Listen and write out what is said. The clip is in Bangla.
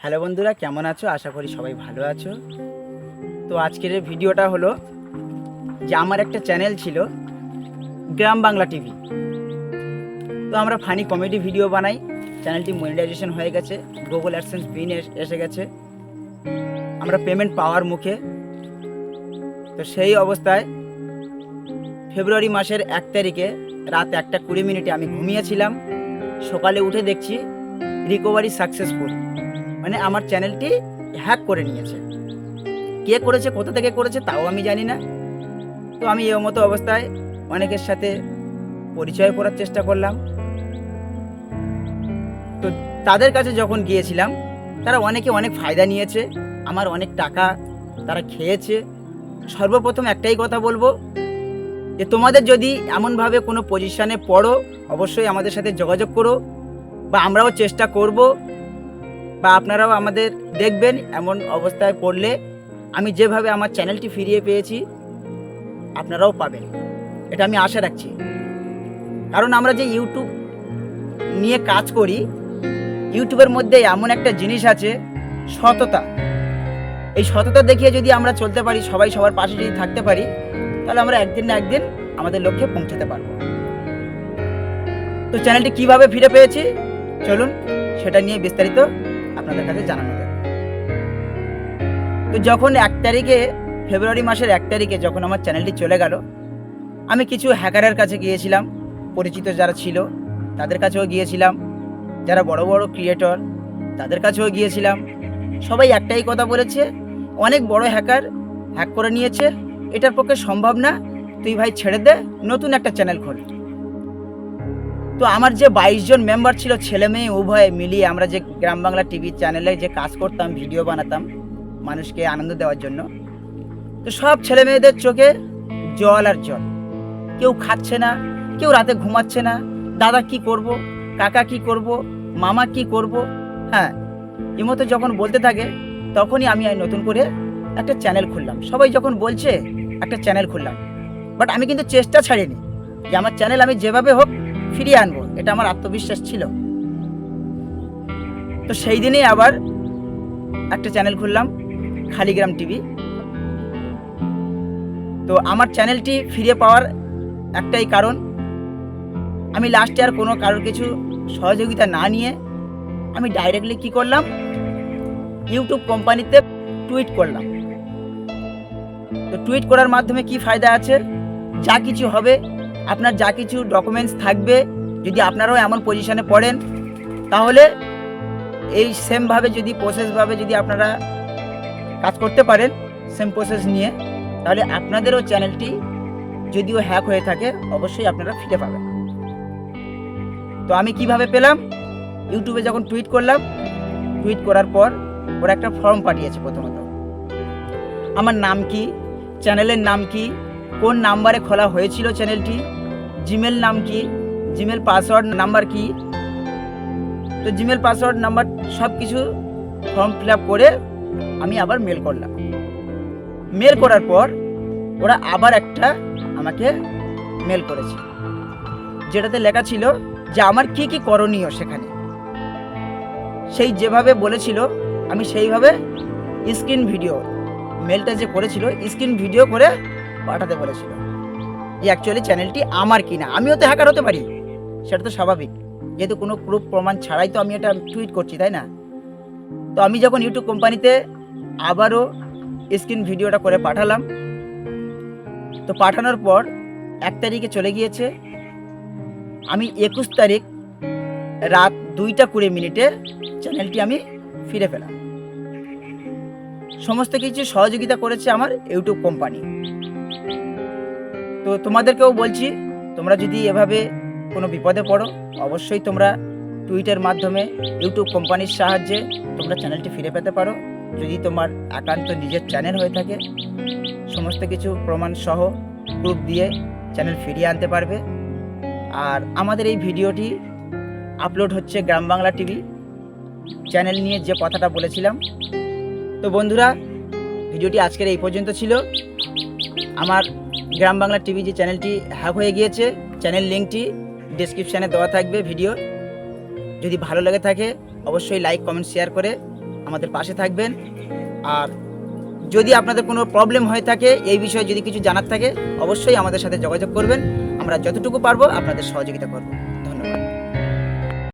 হ্যালো বন্ধুরা, কেমন আছো? আশা করি সবাই ভালো আছো। তো আজকের ভিডিওটা হলো যে আমার একটা চ্যানেল ছিল, গ্রাম বাংলা টিভি। তো আমরা ফানি কমেডি ভিডিও বানাই। চ্যানেলটি মনিটাইজেশন হয়ে গেছে গুগল অ্যাডসেন্স পিন এসে গেছে। আমরা পেমেন্ট পাওয়ার মুখে। তো সেই অবস্থায় ফেব্রুয়ারি মাসের এক তারিখে রাত একটা কুড়ি মিনিটে আমি ঘুমিয়েছিলাম। সকালে উঠে দেখছি রিকভারি সাকসেসফুল মানে আমার চ্যানেলটি হ্যাক করে নিয়েছে। কে করেছে, কোথা থেকে করেছে তাও আমি জানি না। তো আমি এই মতো অবস্থায় অনেকের সাথে পরিচয় করার চেষ্টা করলাম। তো তাদের কাছে যখন গিয়েছিলাম, তারা অনেকে অনেক ফায়দা নিয়েছে, আমার অনেক টাকা তারা খেয়েছে। সর্বপ্রথম একটাই কথা বলব, যে তোমাদের যদি এমনভাবে কোনো পজিশানে পড়ো, অবশ্যই আমাদের সাথে যোগাযোগ করো, বা আমরাও চেষ্টা করব বা আপনারাও আমাদের দেখবেন এমন অবস্থায় পড়লে আমি যেভাবে আমার চ্যানেলটি ফিরিয়ে পেয়েছি, আপনারাও পাবেন। এটা আমি আশা রাখছি। কারণ আমরা যে ইউটিউব নিয়ে কাজ করি, ইউটিউবের মধ্যে এমন একটা জিনিস আছে, সততা। এই সততা দেখিয়ে যদি আমরা চলতে পারি, সবাই সবার পাশে যদি থাকতে পারি, তাহলে আমরা একদিন না একদিন আমাদের লক্ষ্যে পৌঁছাতে পারব। তো চ্যানেলটি কীভাবে ফিরে পেয়েছি? চলুন, সেটা নিয়ে বিস্তারিত আপনাদের কাছে জানানো যাবে তো যখন এক তারিখে, ফেব্রুয়ারি মাসের এক তারিখে যখন আমার চ্যানেলটি চলে গেল, আমি কিছু হ্যাকারের কাছে গিয়েছিলাম, পরিচিত যারা ছিল, তাদের কাছেও গিয়েছিলাম, যারা বড় বড় ক্রিয়েটর তাদের কাছেও গিয়েছিলাম। সবাই একটাই কথা বলেছে, অনেক বড় হ্যাকার হ্যাক করে নিয়েছে, এটার পক্ষে সম্ভব না, তুই ভাই ছেড়ে দে, নতুন একটা চ্যানেল খোল। তো আমার যে বাইশ জন মেম্বার ছিল, ছেলে মেয়ে উভয়ে মিলিয়ে আমরা যে গ্রাম বাংলা টিভি চ্যানেলে যে কাজ করতাম ভিডিও বানাতাম মানুষকে আনন্দ দেওয়ার জন্য, তো সব ছেলে মেয়েদের চোখে জল আর জল। কেউ খাচ্ছে না, কেউ রাতে ঘুমাচ্ছে না, দাদা কি করব, কাকা কি করব, মামা কি করব হ্যাঁ এমতো যখন বলতে থাকে, তখনই আমি নতুন করে একটা চ্যানেল খুললাম। সবাই যখন বলছে, একটা চ্যানেল খুললাম। বাট আমি কিন্তু চেষ্টা ছাড়িনি যে আমার চ্যানেল আমি যেভাবে হোক ফিরিয়ে আনব, এটা আমার আত্মবিশ্বাস ছিল। তো সেই দিনেই আবার একটা চ্যানেল খুললাম, খালিগ্রাম টিভি। তো আমার চ্যানেলটি ফিরে পাওয়ার একটাই কারণ, আমি লাস্টে আর কোনো কারোর কিছু সহযোগিতা না নিয়ে আমি ডাইরেক্টলি কি করলাম ইউটিউব কোম্পানিতে টুইট করলাম। তো টুইট করার মাধ্যমে কি ফায়দা আছে? যা কিছু হবে আপনার যা কিছু ডকুমেন্টস থাকবে, যদি আপনারাও এমন পজিশনে পড়েন, তাহলে এই সেমভাবে যদি প্রসেসভাবে যদি আপনারা কাজ করতে পারেন সেম প্রসেস নিয়ে, তাহলে আপনাদেরও চ্যানেলটি যদিও হ্যাক হয়ে থাকে, অবশ্যই আপনারা ফিরে পাবেন। তো আমি কীভাবে পেলাম? ইউটিউবে যখন টুইট করলাম টুইট করার পর ওরা একটা ফর্ম পাঠিয়েছে প্রথমত। আমার নাম কি? চ্যানেলের নাম কি? কোন নাম্বারে খোলা হয়েছিল চ্যানেলটি জিমেল নাম কি? জিমেল পাসওয়ার্ড নাম্বার কি? তো জিমেল পাসওয়ার্ড নাম্বার সব কিছু ফর্ম ফিল করে আমি আবার মেল করলাম। মেল করার পর ওরা আবার একটা আমাকে মেল করেছে। যেটাতে লেখা ছিল যে আমার কি কি করণীয় সেখানে। সেই যেভাবে বলেছিল, আমি সেইভাবে স্ক্রিন ভিডিও, মেলটা যে করেছিল, স্ক্রিন ভিডিও করে পাঠাতে বলেছিল। যে অ্যাকচুয়ালি চ্যানেলটি আমার কিনা। আমিও তো হ্যাকার হতে পারি। সেটা তো স্বাভাবিক। যেহেতু কোনো প্রুফ প্রমাণ ছাড়াই তো আমি এটা টুইট করছি, তাই না? তো আমি যখন ইউটিউব কোম্পানিতে আবারও স্ক্রিন ভিডিওটা করে পাঠালাম, তো পাঠানোর পর এক তারিখে চলে গিয়েছে। আমি একুশ তারিখ রাত দুইটা কুড়ি মিনিটে চ্যানেলটি আমি ফিরে পেলাম। সমস্ত কিছু সহযোগিতা করেছে আমার ইউটিউব কোম্পানি তো তোমাদেরকেও বলছি, তোমরা যদি এভাবে কোনো বিপদে পড়ো, অবশ্যই তোমরা টুইটের মাধ্যমে, ইউটিউব কোম্পানির সাহায্যে তোমরা চ্যানেলটি ফিরে পেতে পারো। যদি তোমার একান্ত নিজের চ্যানেল হয়ে থাকে, সমস্ত কিছু প্রমাণ সহ প্রুফ দিয়ে চ্যানেল ফিরিয়ে আনতে পারবে। আর আমাদের এই ভিডিওটি আপলোড হচ্ছে গ্রাম বাংলা টিভি চ্যানেল নিয়ে যে কথাটা বলেছিলাম। তো বন্ধুরা, ভিডিওটি আজকের এই পর্যন্ত ছিল। আমার গ্রাম বাংলা টিভি যে চ্যানেলটি হ্যাক হয়ে গিয়েছে, চ্যানেল লিঙ্কটি ডিসক্রিপশানে দেওয়া থাকবে ভিডিও। যদি ভালো লাগে থাকে, অবশ্যই লাইক কমেন্ট শেয়ার করে আমাদের পাশে থাকবেন। আর যদি আপনাদের কোনো প্রবলেম হয়ে থাকে, এই বিষয়ে যদি কিছু জানার থাকে, অবশ্যই আমাদের সাথে যোগাযোগ করবেন। আমরা যতটুকু পারব আপনাদের সহযোগিতা করব।